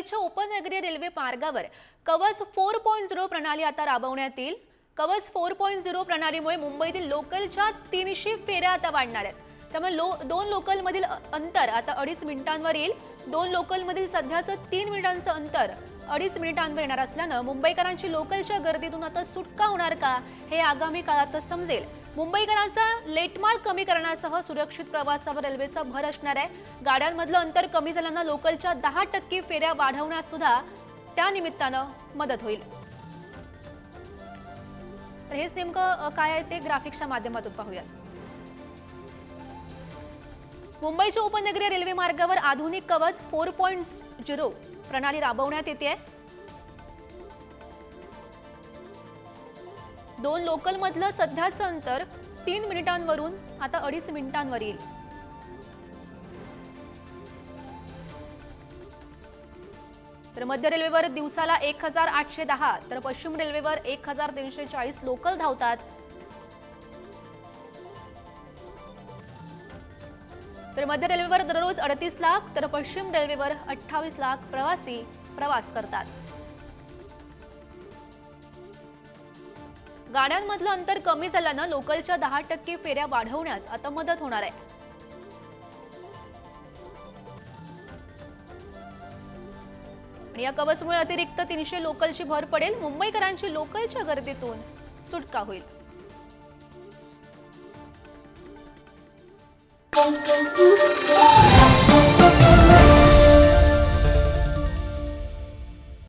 मुंबईच्या उपनगरीय रेल्वे मार्गावर कवच फोर पॉईंट झिरो प्रणाली आता राबवण्यात येईल. कवच फोर पॉईंट झिरो प्रणालीमुळे मुंबईतील लोकलच्या तीनशे फेऱ्या आता वाढणार आहेत. त्यामुळे लो दोन लोकलमधील अंतर आता अडीच मिनिटांवर येईल. दोन लोकलमधील सध्याचं तीन मिनिटांचं अंतर अडीच मिनिटांवर येणार असल्यानं मुंबईकरांची लोकलच्या गर्दीतून आता सुटका होणार का हे आगामी काळातच समजेल. मुंबईकरांचा लेटमार्क कमी करण्यासह सुरक्षित प्रवासावर रेल्वेचा भर असणार आहे. गाड्यांमधलं अंतर कमी झाल्यानं लोकलच्या दहा टक्के फेऱ्या वाढवण्यास सुद्धा त्या निमित्तानं मदत होईल. तर हेच नेमकं काय आहे ते ग्राफिक्सच्या माध्यमातून पाहूयात. मुंबईच्या उपनगरीय रेल्वे मार्गावर आधुनिक कवच फोर पॉईंट झिरो प्रणाली राबवण्यात येते दोन लोकलमधलं सध्याचं अंतर तीन मिनिटांवरून आता अडीच मिनिटांवर येईल. तर मध्य रेल्वेवर दिवसाला एक हजार आठशे दहा तर पश्चिम रेल्वेवर एक हजार तीनशे चाळीस लोकल धावतात. तर मध्य रेल्वेवर दररोज अडतीस लाख तर पश्चिम रेल्वेवर अठ्ठावीस लाख प्रवासी प्रवास करतात. गाड्यांमधलं अंतर कमी झाल्यानं लोकलच्या दहा टक्के फेऱ्या वाढवण्यास आता मदत होणार आहे. आणि या कवचमुळे अतिरिक्त तीनशे लोकलची भर पडेल. मुंबईकरांची लोकलच्या गर्दीतून सुटका होईल.